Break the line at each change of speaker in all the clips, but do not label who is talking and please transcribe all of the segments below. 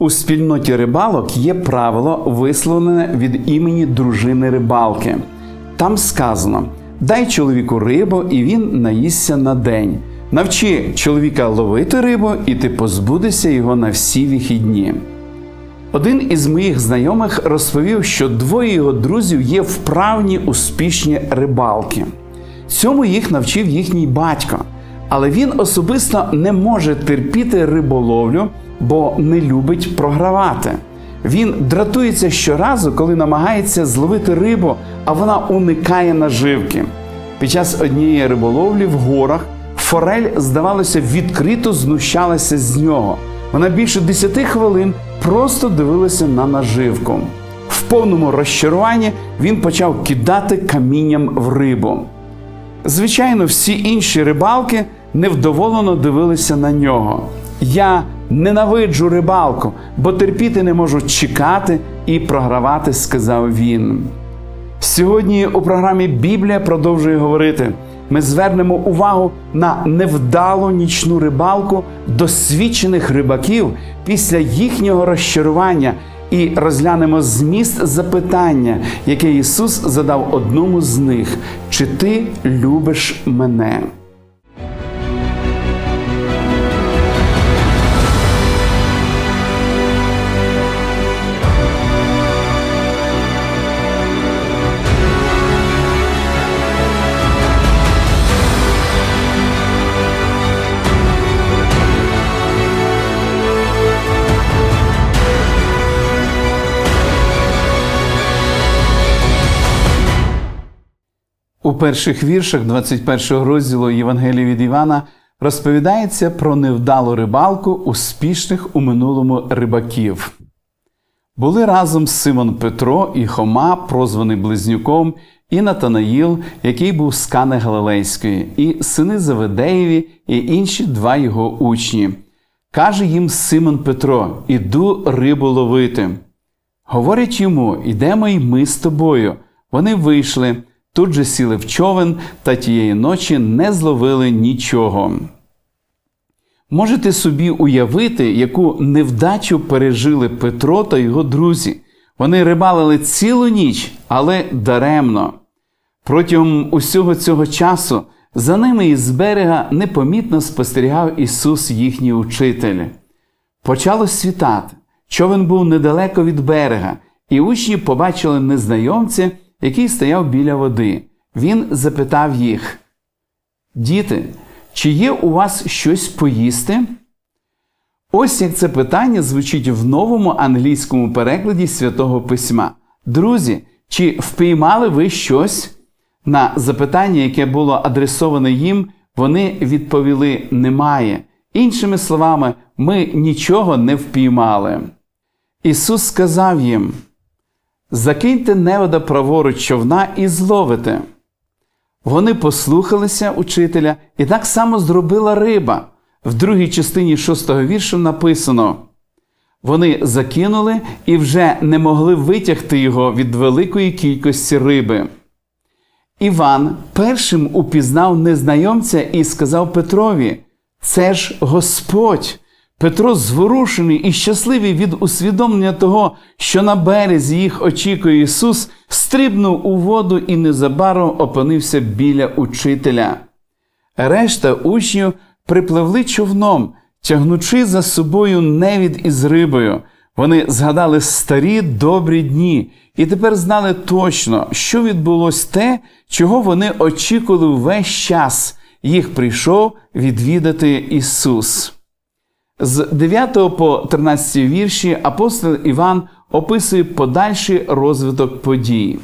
У спільноті рибалок є правило, висловлене від імені дружини рибалки. Там сказано: дай чоловіку рибу, і він наїсться на день. Навчи чоловіка ловити рибу, і ти позбудешся його на всі вихідні. Один із моїх знайомих розповів, що двоє його друзів є вправні успішні рибалки. Цьому їх навчив їхній батько, але він особисто не може терпіти риболовлю, бо не любить програвати. Він дратується щоразу, коли намагається зловити рибу, а вона уникає наживки. Під час однієї риболовлі в горах форель, здавалося, відкрито знущалася з нього. Вона більше 10 хвилин просто дивилася на наживку. В повному розчаруванні він почав кидати камінням в рибу. Звичайно, всі інші рибалки невдоволено дивилися на нього. Я ненавиджу рибалку, бо терпіти не можу чекати і програвати, сказав він. Сьогодні у програмі Біблія продовжує говорити. Ми звернемо увагу на невдалу нічну рибалку досвідчених рибаків після їхнього розчарування і розглянемо зміст запитання, яке Ісус задав одному з них: Чи ти любиш мене? У перших віршах 21 розділу Євангелія від Івана розповідається про невдалу рибалку успішних у минулому рибаків. Були разом Симон Петро і Хома, прозваний Близнюком, і Натанаїл, який був з Кани Галилейської, і сини Заведеєві, і інші два його учні. Каже їм Симон Петро: Іду рибу ловити. Говорять йому, ідемо й ми з тобою. Вони вийшли, тут же сіли в човен та тієї ночі не зловили нічого. Можете собі уявити, яку невдачу пережили Петро та його друзі. Вони рибалили цілу ніч, але даремно. Протягом усього цього часу за ними із берега непомітно спостерігав Ісус, їхній учитель. Почало світати. Човен був недалеко від берега, і учні побачили незнайомця, який стояв біля води. Він запитав їх: Діти, чи є у вас щось поїсти? Ось як це питання звучить в новому англійському перекладі святого письма. Друзі, чи впіймали ви щось? На запитання, яке було адресоване їм, вони відповіли немає. Іншими словами, ми нічого не впіймали. Ісус сказав їм: Закиньте невода праворуч човна і зловите. Вони послухалися учителя, і так само зробила риба. В другій частині шостого віршу написано: вони закинули і вже не могли витягти його від великої кількості риби. Іван першим упізнав незнайомця і сказав Петрові: Це ж Господь. Петро, зворушений і щасливий від усвідомлення того, що на березі їх очікує Ісус, стрибнув у воду і незабаром опинився біля учителя. Решта учнів припливли човном, тягнучи за собою невід із рибою. Вони згадали старі добрі дні і тепер знали точно, що відбулось те, чого вони очікували весь час. Їх прийшов відвідати Ісус. З 9 по 13 вірші апостол Іван описує подальший розвиток подій.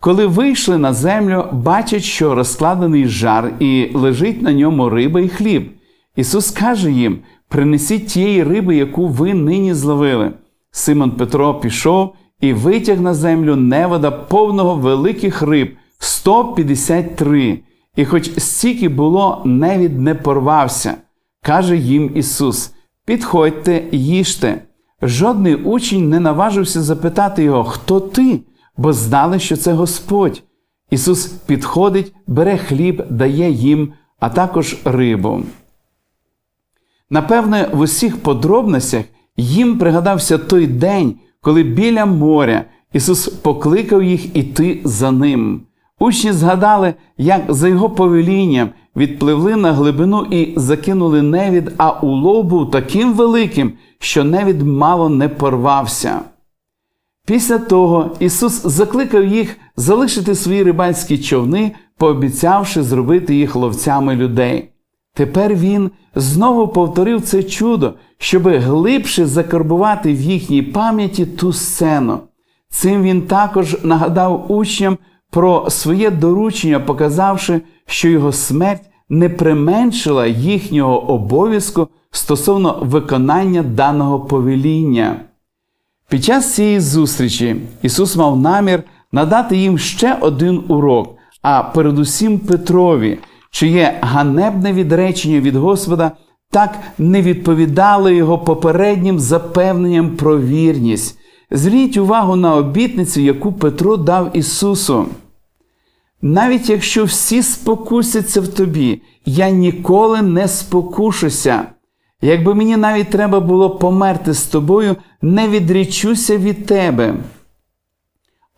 Коли вийшли на землю, бачать, що розкладений жар і лежить на ньому риба і хліб. Ісус каже їм: принесіть тієї риби, яку ви нині зловили. Симон Петро пішов і витяг на землю невода повного великих риб 153. І хоч стільки було, невід не порвався. Каже їм Ісус: Підходьте, їжте. Жодний учень не наважився запитати його, хто ти, бо знали, що це Господь. Ісус підходить, бере хліб, дає їм, а також рибу. Напевне, в усіх подробностях Їм пригадався той день, коли біля моря Ісус покликав їх іти за ним. Учні згадали, як за його повелінням відпливли на глибину і закинули невід, а улов був таким великим, що невід мало не порвався. Після того Ісус закликав їх залишити свої рибальські човни, пообіцявши зробити їх ловцями людей. Тепер Він знову повторив це чудо, щоби глибше закарбувати в їхній пам'яті ту сцену. Цим він також нагадав учням про своє доручення, показавши, що його смерть не применшила їхнього обов'язку стосовно виконання даного повеління. Під час цієї зустрічі Ісус мав намір надати їм ще один урок, а передусім Петрові, чиє ганебне відречення від Господа так не відповідало його попереднім запевненням про вірність. Зверніть увагу на обітницю, яку Петро дав Ісусу. Навіть якщо всі спокусяться в тобі, я ніколи не спокушуся. Якби мені навіть треба було померти з тобою, не відрічуся від тебе.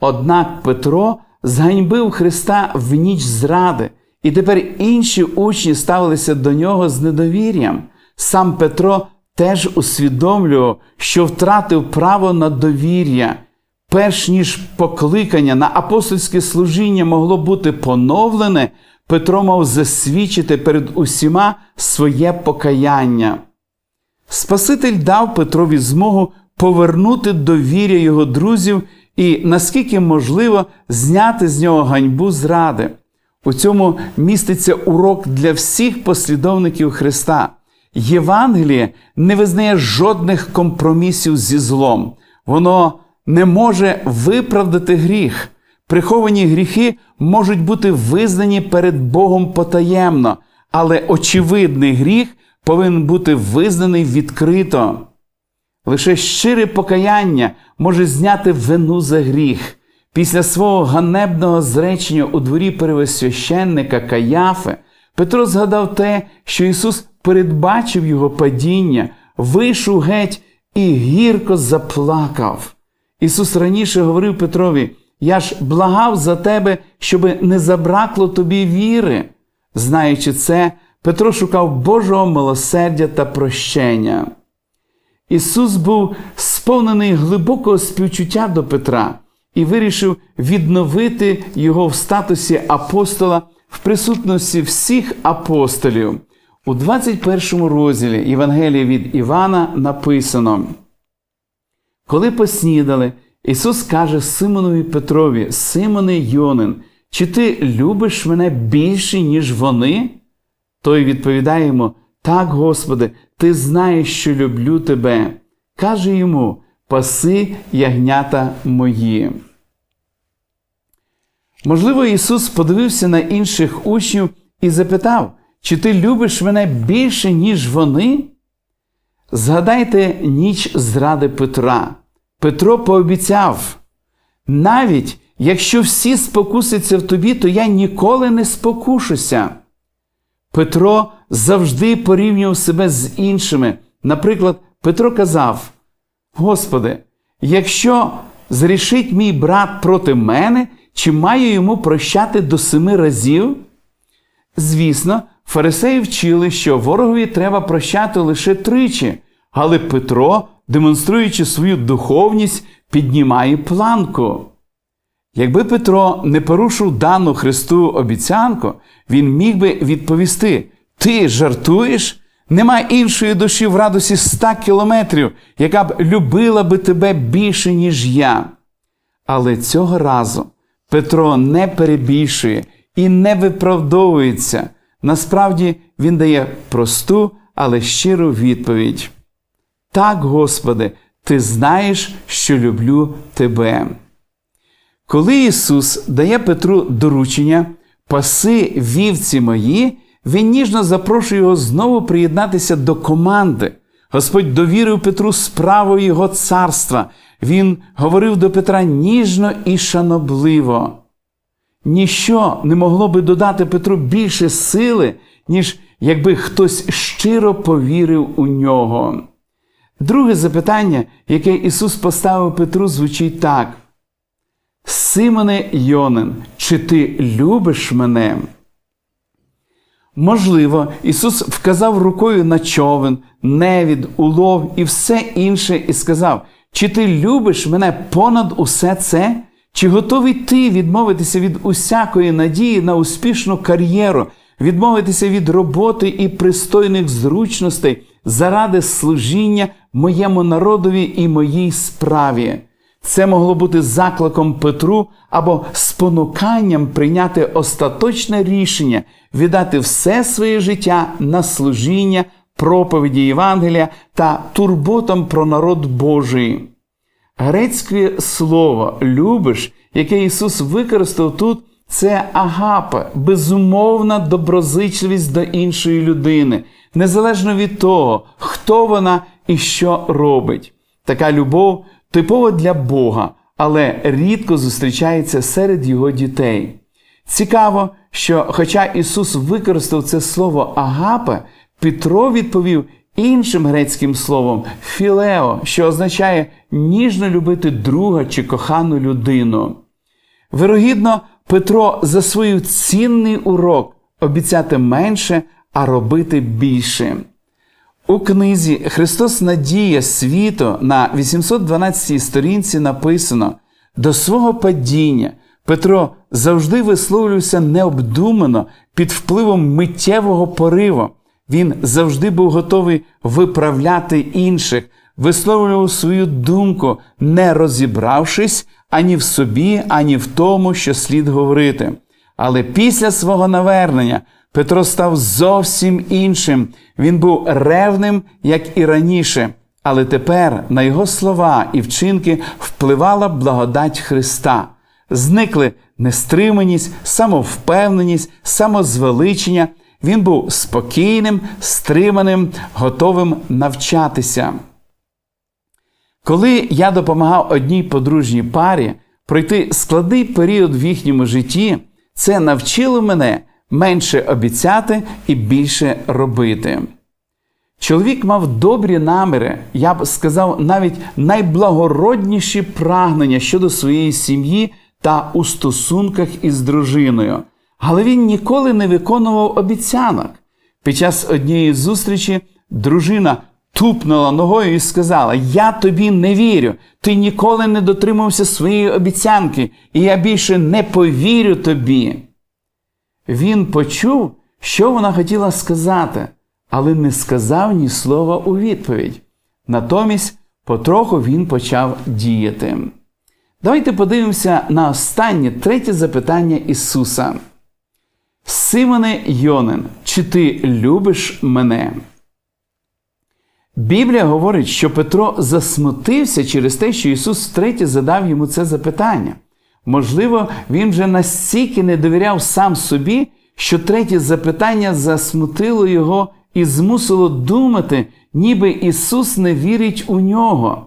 Однак Петро зганьбив Христа в ніч зради, і тепер інші учні ставилися до нього з недовір'ям. Сам Петро теж усвідомлював, що втратив право на довір'я. Перш ніж покликання на апостольське служіння могло бути поновлене, Петро мав засвідчити перед усіма своє покаяння. Спаситель дав Петрові змогу повернути довір'я його друзів і, наскільки можливо, зняти з нього ганьбу зради. У цьому міститься урок для всіх послідовників Христа. Євангеліє не визнає жодних компромісів зі злом. Воно не може виправдати гріх. Приховані гріхи можуть бути визнані перед Богом потаємно, але очевидний гріх повинен бути визнаний відкрито. Лише щире покаяння може зняти вину за гріх. Після свого ганебного зречення у дворі первосвященника Каяфи Петро згадав те, що Ісус передбачив його падіння, вийшов геть і гірко заплакав. Ісус раніше говорив Петрові: Я ж благав за тебе, щоби не забракло тобі віри. Знаючи це, Петро шукав Божого милосердя та прощення. Ісус був сповнений глибокого співчуття до Петра і вирішив відновити його в статусі апостола в присутності всіх апостолів. У 21 розділі Євангелія від Івана написано: Коли поснідали, Ісус каже Симонові Петрові, Симоне Йонин, чи ти любиш мене більше, ніж вони? Той відповідає йому: Так, Господи, ти знаєш, що люблю тебе. Каже йому: Паси ягнята мої. Можливо, Ісус подивився на інших учнів і запитав, чи ти любиш мене більше, ніж вони? Згадайте ніч зради Петра. Петро пообіцяв, навіть якщо всі спокусяться в тобі, то я ніколи не спокушуся. Петро завжди порівнював себе з іншими. Наприклад, Петро казав: Господи, якщо зрішить мій брат проти мене, чи маю йому прощати до семи разів? Звісно, фарисеї вчили, що ворогові треба прощати лише тричі, але Петро, демонструючи свою духовність, піднімає планку. Якби Петро не порушив дану Христу обіцянку, він міг би відповісти: Ти жартуєш? Нема іншої душі в радості ста кілометрів, яка б любила би тебе більше, ніж я. Але цього разу Петро не перебільшує і не виправдовується. Насправді він дає просту, але щиру відповідь. Так, Господи, Ти знаєш, що люблю Тебе. Коли Ісус дає Петру доручення, паси вівці мої, Він ніжно запрошує його знову приєднатися до команди. Господь довірив Петру справу Його царства. Він говорив до Петра ніжно і шанобливо. Ніщо не могло би додати Петру більше сили, ніж якби хтось щиро повірив у нього. Друге запитання, яке Ісус поставив Петру, звучить так: Симоне Йонин, чи ти любиш мене? Можливо, Ісус вказав рукою на човен, невід, улов і все інше, і сказав: Чи ти любиш мене понад усе це? Чи готовий ти відмовитися від усякої надії на успішну кар'єру, відмовитися від роботи і пристойних зручностей заради служіння моєму народові і моїй справі? Це могло бути закликом Петру або спонуканням прийняти остаточне рішення віддати все своє життя на служіння, проповіді Євангелія та турботам про народ Божий. Грецьке слово любиш, яке Ісус використав тут, це агапа, безумовна доброзичливість до іншої людини, незалежно від того, хто вона і що робить. Така любов типова для Бога, але рідко зустрічається серед його дітей. Цікаво, що, хоча Ісус використав це слово агапе, Петро відповів іншим грецьким словом філео, що означає ніжно любити друга чи кохану людину. Вирогідно, Петро засвоїв цінний урок обіцяти менше, а робити більше. У книзі Христос Надія світу на 812 сторінці написано: до свого падіння Петро завжди висловлювався необдумано під впливом миттєвого пориву. Він завжди був готовий виправляти інших, висловлював свою думку, не розібравшись ані в собі, ані в тому, що слід говорити. Але після свого навернення Петро став зовсім іншим. Він був ревним, як і раніше. Але тепер на його слова і вчинки впливала благодать Христа. Зникли нестриманість, самовпевненість, самозвеличення. Він був спокійним, стриманим, готовим навчатися. Коли я допомагав одній подружній парі пройти складний період в їхньому житті, це навчило мене менше обіцяти і більше робити. Чоловік мав добрі наміри, я б сказав, навіть найблагородніші прагнення щодо своєї сім'ї та у стосунках із дружиною, але він ніколи не виконував обіцянок. Під час однієї зустрічі дружина тупнула ногою і сказала: Я тобі не вірю, ти ніколи не дотримався своєї обіцянки, і я більше не повірю тобі. Він почув, що вона хотіла сказати, але не сказав ні слова у відповідь. Натомість потроху він почав діяти. Давайте подивимося на останнє третє запитання Ісуса. Симоне Йонин, чи ти любиш мене? Біблія говорить, що Петро засмутився через те, що Ісус втретє задав йому це запитання. Можливо, він вже настільки не довіряв сам собі, що третє запитання засмутило його і змусило думати, ніби Ісус не вірить у нього.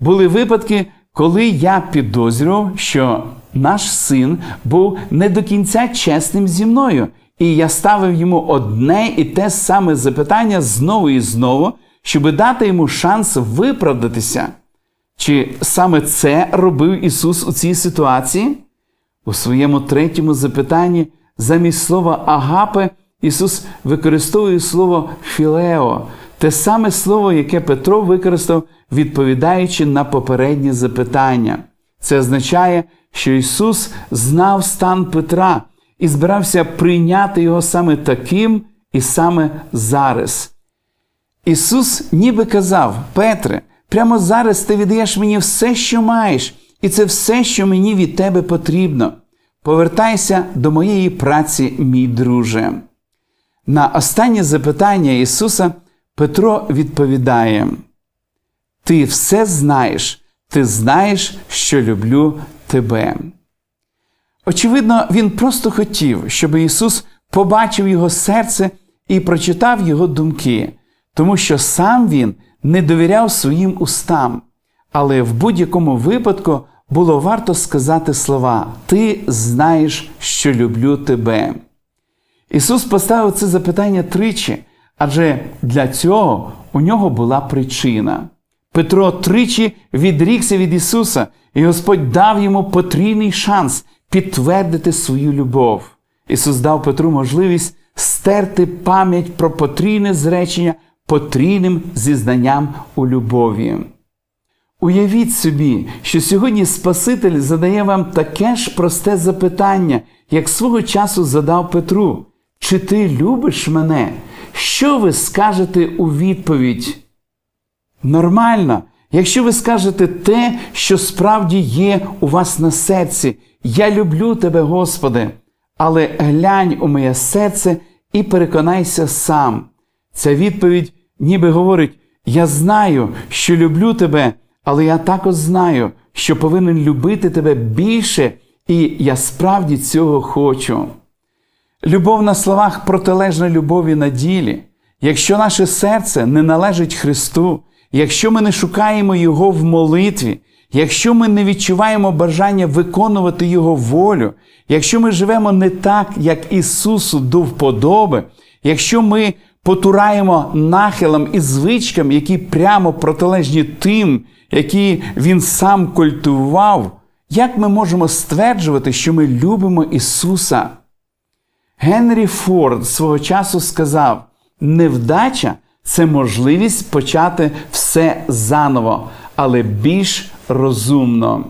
Були випадки, коли я підозрював, що наш син був не до кінця чесним зі мною, і я ставив йому одне і те саме запитання знову і знову, щоб дати йому шанс виправдатися. Чи саме це робив Ісус у цій ситуації? У своєму третьому запитанні замість слова агапе Ісус використовує слово філео, те саме слово, яке Петро використав, відповідаючи на попереднє запитання. Це означає, що Ісус знав стан Петра і збирався прийняти його саме таким і саме зараз. Ісус ніби казав, Петре, прямо зараз ти віддаєш мені все, що маєш, і це все, що мені від тебе потрібно. Повертайся до моєї праці, мій друже. На останнє запитання Ісуса Петро відповідає: Ти все знаєш, ти знаєш, що люблю тебе. Очевидно, він просто хотів, щоб Ісус побачив його серце і прочитав його думки, тому що сам він не довіряв своїм устам. Але в будь-якому випадку було варто сказати слова Ти знаєш, що люблю тебе. Ісус поставив це запитання тричі, адже для цього у нього була причина. Петро тричі відрікся від Ісуса, і Господь дав йому потрійний шанс підтвердити свою любов. Ісус дав Петру можливість стерти пам'ять про потрійне зречення потрійним зізнанням у любові. Уявіть собі, що сьогодні Спаситель задає вам таке ж просте запитання, як свого часу задав Петру: Чи ти любиш мене? Що ви скажете у відповідь? Нормально, якщо ви скажете те, що справді є у вас на серці, я люблю тебе, Господи, але глянь у моє серце і переконайся сам. Ця відповідь ніби говорить: Я знаю, що люблю тебе, але я також знаю, що повинен любити тебе більше, і я справді цього хочу. Любов на словах протилежна любові на ділі. Якщо наше серце не належить Христу, якщо ми не шукаємо Його в молитві, якщо ми не відчуваємо бажання виконувати Його волю, якщо ми живемо не так, як Ісусу до вподоби, якщо ми потураємо нахилам і звичкам, які прямо протилежні тим, які Він сам культивував, як ми можемо стверджувати, що ми любимо Ісуса? Генрі Форд свого часу сказав: невдача це можливість почати все заново, але більш розумно.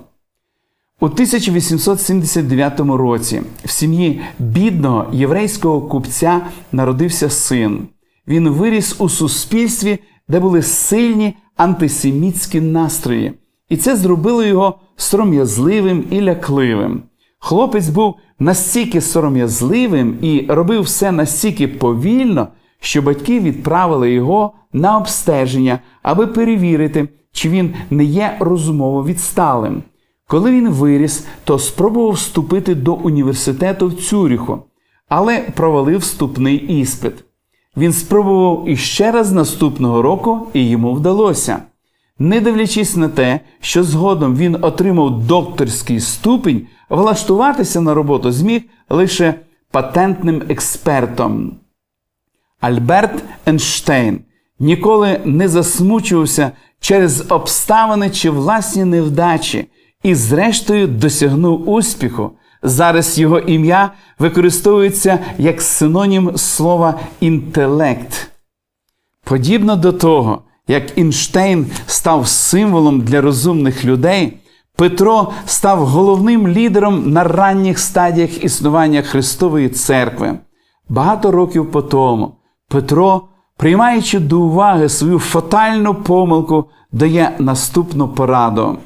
У 1879 році в сім'ї бідного єврейського купця народився син. Він виріс у суспільстві, де були сильні антисемітські настрої, і це зробило його сором'язливим і лякливим. Хлопець був настільки сором'язливим і робив все настільки повільно, що батьки відправили його на обстеження, аби перевірити, чи він не є розумово відсталим. Коли він виріс, то спробував вступити до університету в Цюріху, але провалив вступний іспит. Він спробував іще раз наступного року, і йому вдалося. Не дивлячись на те, що згодом він отримав докторський ступінь, влаштуватися на роботу зміг лише патентним експертом. Альберт Ейнштейн ніколи не засмучувався через обставини чи власні невдачі і, зрештою, досягнув успіху. Зараз його ім'я використовується як синонім слова інтелект. Подібно до того, як Інштейн став символом для розумних людей, Петро став головним лідером на ранніх стадіях існування Христової церкви. Багато років по тому Петро, приймаючи до уваги свою фатальну помилку, дає наступну пораду.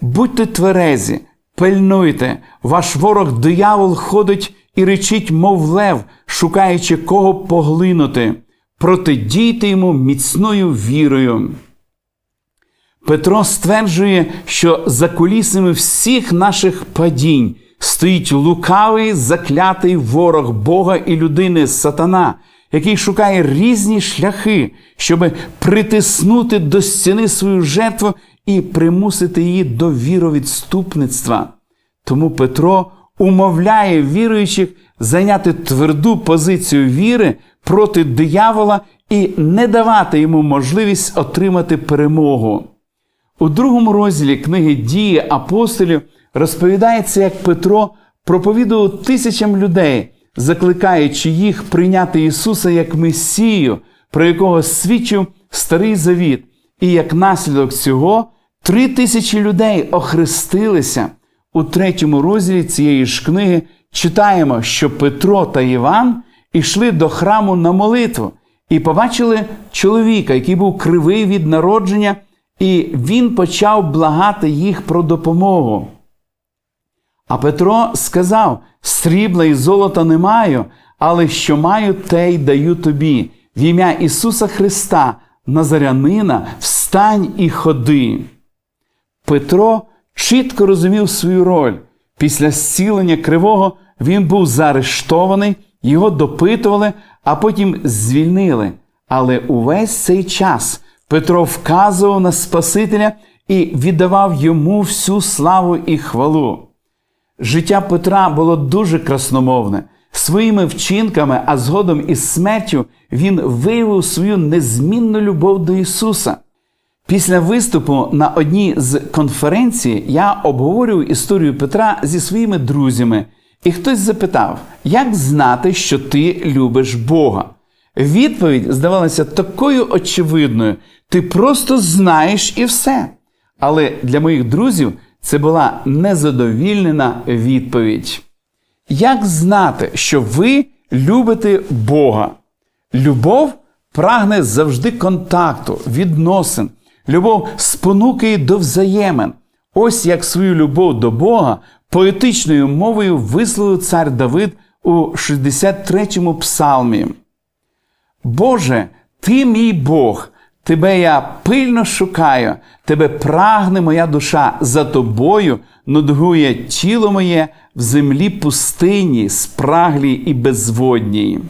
Будьте тверезі, пильнуйте, ваш ворог диявол ходить і речить, мов лев, шукаючи кого поглинути, протидійте йому міцною вірою. Петро стверджує, що за кулісами всіх наших падінь стоїть лукавий заклятий ворог Бога і людини сатана, який шукає різні шляхи, щоб притиснути до стіни свою жертву і примусити її до віровідступництва. Тому Петро умовляє віруючих зайняти тверду позицію віри проти диявола і не давати йому можливість отримати перемогу. У другому розділі книги Дії апостолів розповідається, як Петро проповідував тисячам людей, закликаючи їх прийняти Ісуса як Месію, про якого свідчив Старий Завіт, і як наслідок цього три тисячі людей охрестилися. У третьому розділі цієї ж книги читаємо, що Петро та Іван ішли до храму на молитву і побачили чоловіка, який був кривий від народження, і він почав благати їх про допомогу. А Петро сказав: Срібла і золота не маю, але що маю, те й даю тобі. В ім'я Ісуса Христа, Назарянина, встань і ходи. Петро чітко розумів свою роль. Після зцілення кривого він був заарештований, його допитували, а потім звільнили. Але увесь цей час Петро вказував на Спасителя і віддавав йому всю славу і хвалу. Життя Петра було дуже красномовне. Своїми вчинками, а згодом із смертю, він виявив свою незмінну любов до Ісуса. Після виступу на одній з конференцій я обговорював історію Петра зі своїми друзями, і хтось запитав, як знати, що ти любиш Бога? Відповідь здавалася такою очевидною: ти просто знаєш і все. Але для моїх друзів це була незадовільнена відповідь. Як знати, що ви любите Бога? Любов прагне завжди контакту, відносин. Любов спонукає до взаємин. Ось як свою любов до Бога поетичною мовою висловив цар Давид у 63-му псалмі. Боже, ти мій Бог, тебе я пильно шукаю, тебе прагне моя душа, за тобою нудгує тіло моє в землі пустині, спраглій і безводній.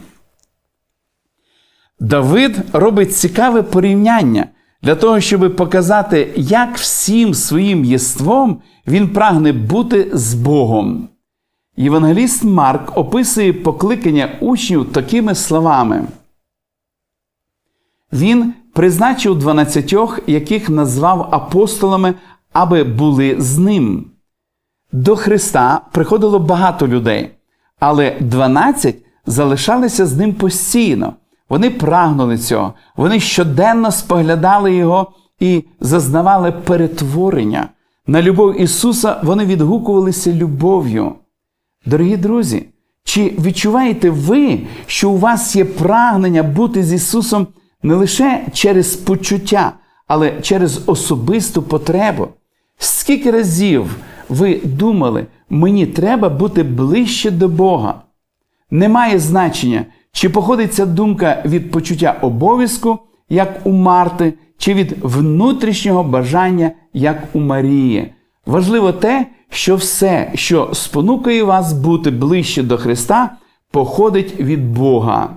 Давид робить цікаве порівняння для того, щоб показати, як всім своїм єством він прагне бути з Богом. Євангеліст Марк описує покликання учнів такими словами. Він призначив дванадцятьох, яких назвав апостолами, аби були з ним. До Христа приходило багато людей, але дванадцять залишалися з ним постійно. Вони прагнули цього, вони щоденно споглядали його і зазнавали перетворення. На любов Ісуса вони відгукувалися любов'ю. Дорогі друзі, чи відчуваєте ви, що у вас є прагнення бути з Ісусом не лише через почуття, але через особисту потребу? Скільки разів ви думали, мені треба бути ближче до Бога? Немає значення, чи походить ця думка від почуття обов'язку, як у Марти, чи від внутрішнього бажання, як у Марії. Важливо те, що все, що спонукає вас бути ближче до Христа, походить від Бога.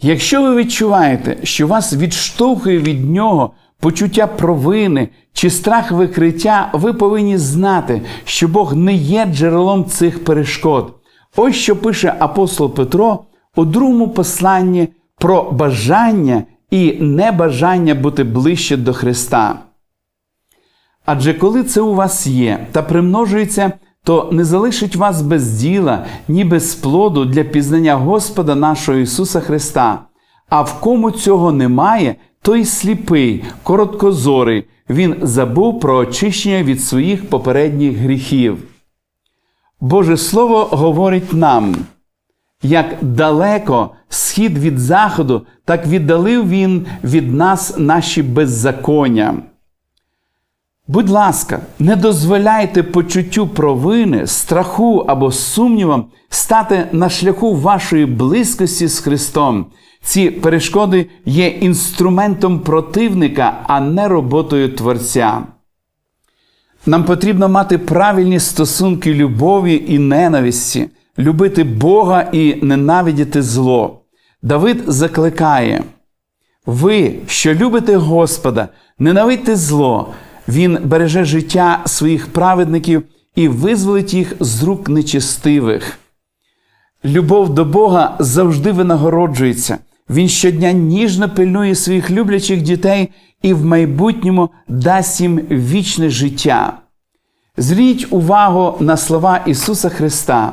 Якщо ви відчуваєте, що вас відштовхує від Нього почуття провини чи страх викриття, ви повинні знати, що Бог не є джерелом цих перешкод. Ось що пише апостол Петро у другому посланні про бажання і небажання бути ближче до Христа. Адже коли це у вас є та примножується, то не залишить вас без діла, ні без плоду для пізнання Господа нашого Ісуса Христа. А в кому цього немає, той сліпий, короткозорий, він забув про очищення від своїх попередніх гріхів. Боже Слово говорить нам, як далеко схід від заходу, так віддалив Він від нас наші беззаконня. Будь ласка, не дозволяйте почуттю провини, страху або сумнівам стати на шляху вашої близькості з Христом. Ці перешкоди є інструментом противника, а не роботою Творця. Нам потрібно мати правильні стосунки любові і ненависті, любити Бога і ненавидіти зло. Давид закликає: ви, що любите Господа, ненавидьте зло, Він береже життя своїх праведників і визволить їх з рук нечестивих. Любов до Бога завжди винагороджується. Він щодня ніжно пильнує своїх люблячих дітей і в майбутньому дасть їм вічне життя. Зверніть увагу на слова Ісуса Христа.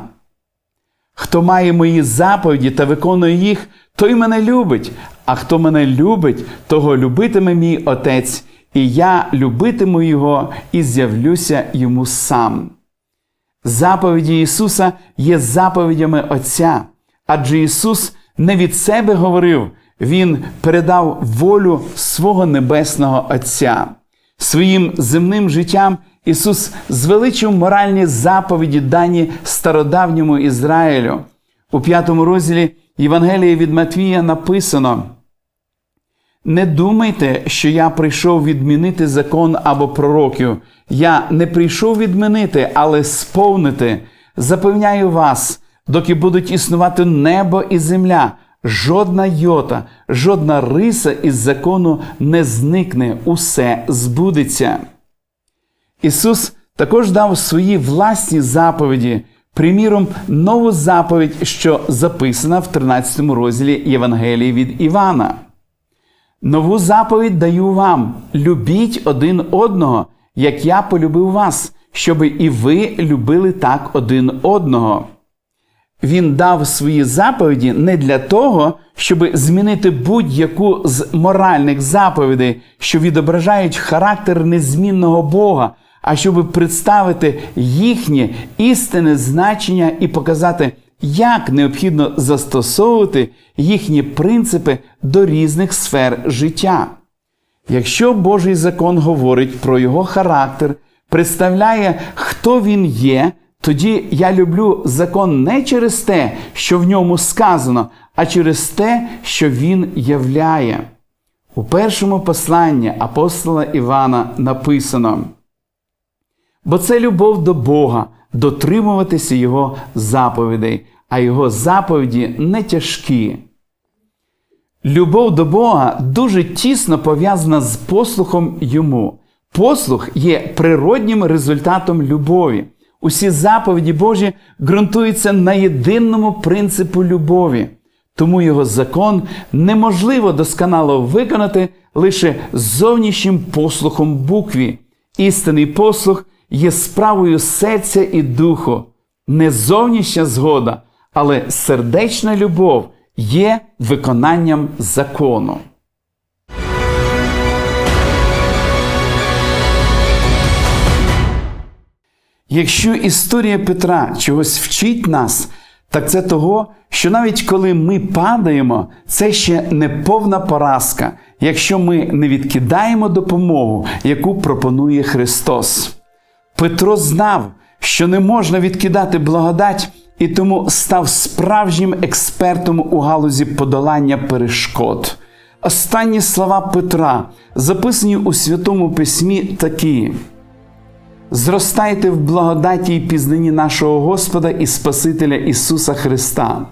Хто має мої заповіді та виконує їх, той мене любить, а хто мене любить, того любитиме мій Отець, і я любитиму Його і з'явлюся йому сам. Заповіді Ісуса є заповідями Отця, адже Ісус не від себе говорив, Він передав волю свого Небесного Отця. Своїм земним життям Ісус звеличив моральні заповіді, дані стародавньому Ізраїлю. У п'ятому розділі Євангелії від Матвія написано: Не думайте, що я прийшов відмінити закон або пророків. Я не прийшов відмінити, але сповнити. Запевняю вас, доки будуть існувати небо і земля, жодна йота, жодна риса із закону не зникне, усе збудеться. Ісус також дав свої власні заповіді, Приміром, нову заповідь, що записана в 13 розділі Євангелії від Івана. Нову заповідь даю вам: любіть один одного, як я полюбив вас, щоби і ви любили так один одного. Він дав свої заповіді не для того, щоб змінити будь-яку з моральних заповідей, що відображають характер незмінного Бога, а щоб представити їхнє істинне значення і показати, як необхідно застосовувати їхні принципи до різних сфер життя. Якщо Божий закон говорить про його характер, представляє, хто він є, тоді я люблю закон не через те, що в ньому сказано, а через те, що він являє. У першому посланні апостола Івана написано: бо це любов до Бога, дотримуватися Його заповідей, а Його заповіді не тяжкі. Любов до Бога дуже тісно пов'язана з послухом йому. Послух є природнім результатом любові. Усі заповіді Божі ґрунтуються на єдиному принципу любові. Тому його закон неможливо досконало виконати лише зовнішнім послухом букві. Істинний послух є справою серця і духу, не зовнішня згода, але сердечна любов є виконанням закону. Якщо історія Петра чогось вчить нас, так це того, що навіть коли ми падаємо, це ще не повна поразка, якщо ми не відкидаємо допомогу, яку пропонує Христос. Петро знав, що не можна відкидати благодать, і тому став справжнім експертом у галузі подолання перешкод. Останні слова Петра, записані у Святому Письмі, такі. Зростайте в благодаті і пізнанні нашого Господа і Спасителя Ісуса Христа.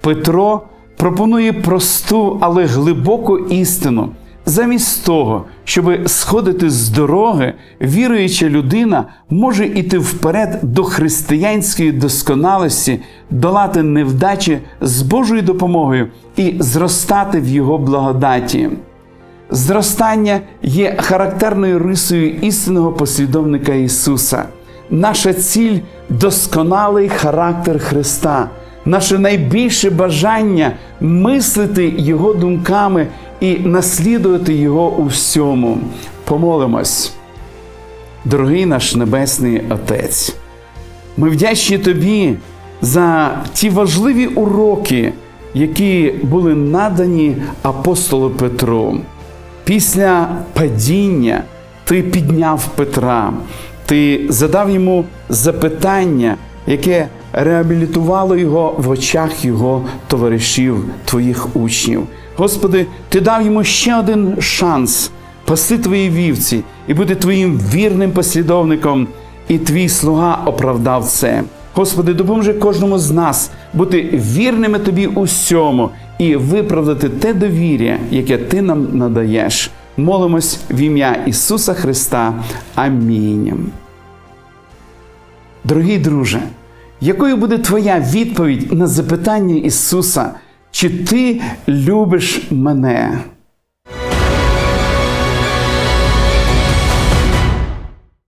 Петро пропонує просту, але глибоку істину. Замість того, щоб сходити з дороги, віруюча людина може йти вперед до християнської досконалості, долати невдачі з Божою допомогою і зростати в Його благодаті. Зростання є характерною рисою істинного послідовника Ісуса. Наша ціль досконалий характер Христа, наше найбільше бажання мислити Його думками і наслідувати Його у всьому. Помолимось. Дорогий наш Небесний Отець, ми вдячні Тобі за ті важливі уроки, які були надані апостолу Петру. Після падіння ти підняв Петра, ти задав йому запитання, яке реабілітувало його в очах його товаришів, твоїх учнів. Господи, ти дав йому ще один шанс пасти твої вівці і бути твоїм вірним послідовником, і твій слуга оправдав це. Господи, допоможи кожному з нас бути вірними тобі усьому і виправдати те довір'я, яке ти нам надаєш. Молимось в ім'я Ісуса Христа. Амінь. Дорогий друже, якою буде твоя відповідь на запитання Ісуса, чи ти любиш мене?